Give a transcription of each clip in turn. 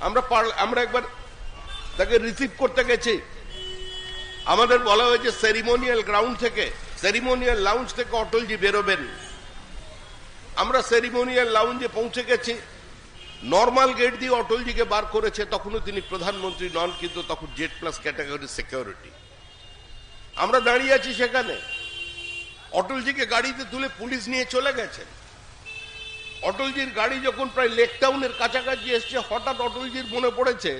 আমরা আমরা একবার তাকে রিসিভ করতে গেছি। আমাদের বলা হয়েছে সেরিমোনিয়াল গ্রাউন্ড থেকে সেরিমোনিয়াল লাউঞ্জ থেকে অটলজি বেরোবেন। আমরা সেরিমোনিয়াল লাউঞ্জে পৌঁছে গেছি। নর্মাল গেট দিয়ে অটলজিকে বার করেছে, তখনও তিনি প্রধানমন্ত্রী নন, কিন্তু তখন জেড প্লাস ক্যাটাগরি সিকিউরিটি আমরা দাঁড়িয়ে আছি সেখানে। অটলজিকে গাড়িতে তুলে পুলিশ নিয়ে চলে গেছেন। অটলজির গাড়ি যখন প্রায় লেক টাউনের কাছাকাছি এসছে হঠাৎ অটলজির মনে পড়েছে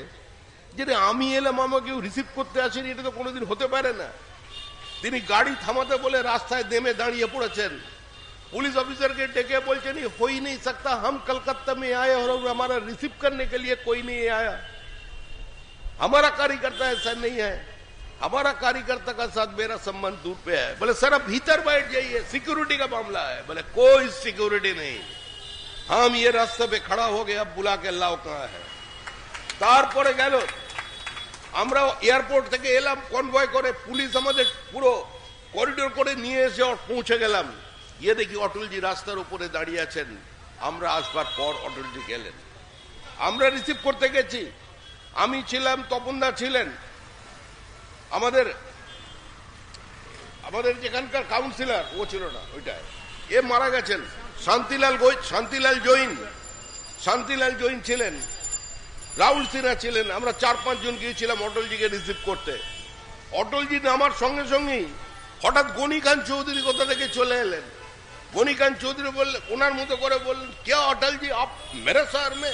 যে রে, আমি এলাম আমাকে রিসিভ করতে আসেনি এটা তো কোনোদিন হতে পারে না তিনি গাড়ি থামাতে বলে রাস্তায় নেমে দাঁড়িয়ে পড়েছেন पुलिस ऑफिसर के डेके बोलते नहीं हो ही नहीं सकता हम कलकत्ता में आए और हमारा रिसीव करने के लिए कोई नहीं आया हमारा कार्यकर्ता ऐसा नहीं है हमारा कार्यकर्ता का साथ मेरा संबंध दूर पे है बोले सर अब भीतर बैठ जाइए सिक्योरिटी का मामला है बोले कोई सिक्योरिटी नहीं हम ये रास्ते पे खड़ा हो गए अब बुला के लाओ कहाँ है তারপরে গেল আমরা এয়ারপোর্ট থেকে এলাম কনভয় করে পুলিশ আমাদের পুরো করিডোর করে নিয়ে এসে পৌঁছে গেলাম গিয়ে দেখি অটলজি রাস্তার উপরে দাঁড়িয়ে আছেন আমরা আসবার পর অটলজি গেলেন আমরা রিসিভ করতে গেছি আমি ছিলাম তপনদা ছিলেন আমাদের আমাদের যেখানকার কাউন্সিলর ও ছিল না ওইটায় এ মারা গেছেন শান্তিলাল শান্তিলাল জৈন। শান্তিলাল জৈন ছিলেন। রাহুল সিনহা ছিলেন। আমরা চার পাঁচজন গিয়েছিলাম অটলজিকে রিসিভ করতে। অটলজি নামার সঙ্গে সঙ্গেই হঠাৎ গণিকান চৌধুরী কোথা থেকে চলে এলেন? গণিকান চৌধুরী বললেন ওনার মতো করে বললেন, কে অটলজি? আপ মেরে স্যার মে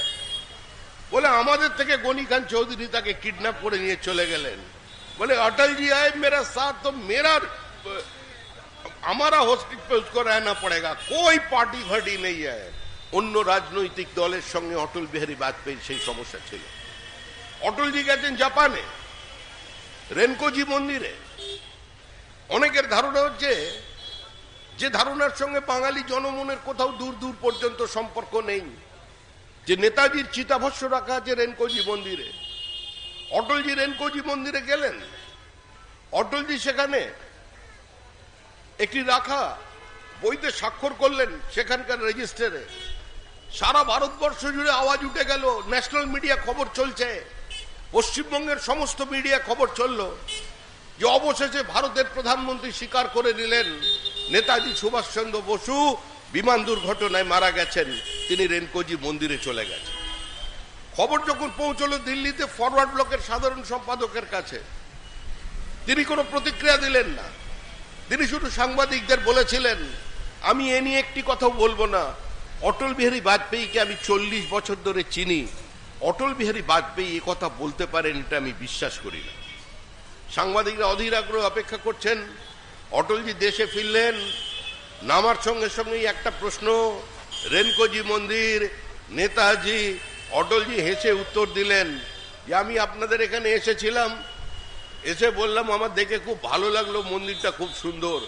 বলে, আমাদের থেকে গণিকান চৌধুরী তাকে কিডন্যাপ করে নিয়ে চলে গেলেন। বলে, অটলজি আয় মেরা স্যার তো মেরার हमारा हॉस्पिटल पे उसको रहना पड़ेगा कोई पार्टी फार्टी नहीं है অন্য রাজনৈতিক দলের সঙ্গে অটল বিহারী বাজপেয়ীর সেই সমস্যা ছিল অটলজি গেছেন জাপানে রেনকোজি মন্দিরে অনেকের ধারণা হচ্ছে যে ধারণার সঙ্গে বাঙালি জনমনের কোথাও দূর দূর পর্যন্ত সম্পর্ক নেই যে নেতাজির চিতাভস্য রাখা আছে রেনকোজি মন্দিরে অটলজি রেনকোজি মন্দিরে গেলেন অটলজি সেখানে একটি রাখা বইতে স্বাক্ষর করলেন সেখানকার রেজিস্টারে। সারা ভারতবর্ষ জুড়ে আওয়াজ উঠে গেল, ন্যাশনাল মিডিয়া খবর চলছে, পশ্চিমবঙ্গের সমস্ত মিডিয়া খবর চলল। যে অবশেষে ভারতের প্রধানমন্ত্রী স্বীকার করে নিলেন, নেতাজি সুভাষচন্দ্র বসু বিমান দুর্ঘটনায় মারা গেছেন, তিনি রেনকোজি মন্দিরে চলে গেছেন। খবর যখন পৌঁছলো দিল্লিতে, ফরওয়ার্ড ব্লকের সাধারণ সম্পাদকের কাছে, তিনি কোনো প্রতিক্রিয়া দিলেন না। তিনি শুধু সাংবাদিকদের বলেছিলেন, আমি এ নিয়ে একটি কথা বলব না। অটল বিহারী বাজপেয়ীকে আমি চল্লিশ বছর ধরে চিনি। অটল বিহারী বাজপেয়ী এ কথা বলতে পারেন এটা আমি বিশ্বাস করি না। সাংবাদিকরা অধীর আগ্রহ অপেক্ষা করছেন, অটলজি দেশে ফিরলেন, নামার সঙ্গে সঙ্গেই একটা প্রশ্ন রেনকোজি মন্দির, নেতাজি, অটলজি হেসে উত্তর দিলেন যে, আমি আপনাদের এখানে এসেছিলাম এসে বললাম, আমার দেখে খুব ভালো লাগল, মন্দিরটা খুব সুন্দর।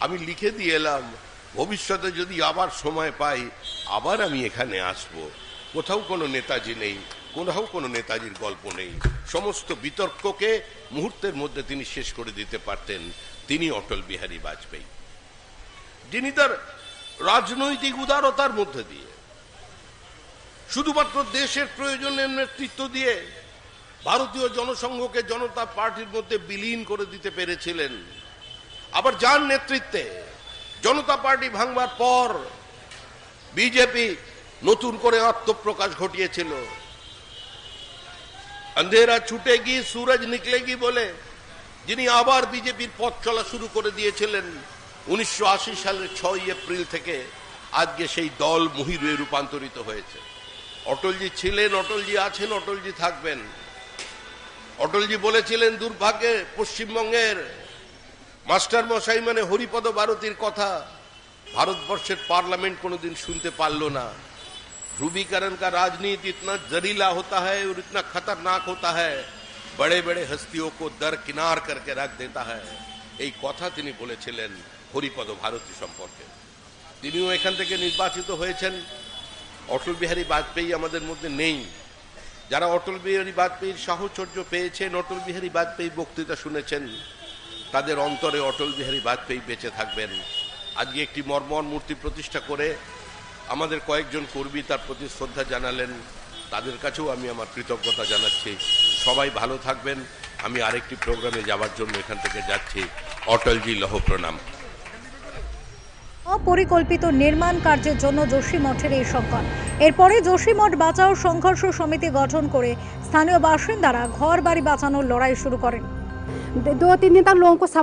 আমি লিখে দিয়ে এলাম, ভবিষ্যতে যদি আবার সময় পাই, আবার আমি এখানে আসব। কোথাও কোনো নেতাজি নেই, কোথাও কোনো নেতাজির গল্প নেই। সমস্ত বিতর্ককে মুহূর্তের মধ্যে তিনি শেষ করে দিতে পারতেন। তিনি অটল বিহারী বাজপেয়ী। যিনি তার রাজনৈতিক উদারতার মধ্যে দিয়ে, শুধুমাত্র দেশের প্রয়োজনের নেতৃত্ব দিয়ে ভারতীয় জনসংঘকে জনতা পার্টির মধ্যে বিলীন করে দিতে পেরেছিলেন। আবার যার নেতৃত্বে জনতা পার্টি ভাঙবার পর বিজেপি নতুন করে আত্মপ্রকাশ ঘটিয়েছিল। অন্ধেরা ছুটে ছুটেগি সুরজ নিকলেগি বলে, যিনি আবার বিজেপির পথ চলা শুরু করে দিয়েছিলেন, উনিশশো আশি সালের ছয় এপ্রিল থেকে আজকে সেই দল মহিরুয়ে রূপান্তরিত হয়েছে। অটলজি ছিলেন, অটলজি আছেন, অটলজি থাকবেন। অটলজি বলেছিলেন, দুর্ভাগ্যে পশ্চিমবঙ্গের মাস্টার মশাই মানে হরিপদ ভারতীর কথা ভারতবর্ষের পার্লামেন্ট কোনোদিন শুনতে পারল না। ধ্রুবীকরণ কাজ রাজনীতি ইতনা জরিলা হতা হয় ওর इतना খতরনাক হতা হয় বড়ে बड़े हस्तियों को दरकिनार करके रख देता है এই কথা তিনি বলেছিলেন হরিপদ ভারতী সম্পর্কে। তিনিও এখান থেকে নির্বাচিত হয়েছেন। অটল বিহারী বাজপেয়ী আমাদের মধ্যে নেই। যারা অটল বিহারী বাজপেয়ীর সাহচর্য পেয়েছেন, অটল বিহারী বাজপেয়ী বক্তৃতা শুনেছেন, তাদের অন্তরে অটল বিহারী বাজপেয়ী বেঁচে থাকবেন। আজকে একটি মর্মর মূর্তি প্রতিষ্ঠা করে আমাদের কয়েকজন কর্মী তার প্রতি শ্রদ্ধা জানালেন। তাদের কাছেও আমি আমার কৃতজ্ঞতা জানাচ্ছি। সবাই ভালো থাকবেন। আমি আরেকটি প্রোগ্রামে যাওয়ার জন্য এখান থেকে যাচ্ছি। অটলজি লহ প্রণাম অপরিকল্পিত নির্মাণ কার্যের জন্য মঠের এই সংকট। এরপরে মঠ বাঁচাও সংঘর্ষ সমিতি গঠন করে স্থানীয় বাসিন্দারা ঘর বাড়ি বাঁচানোর লড়াই শুরু করেন। দু তিন দিন তার লোক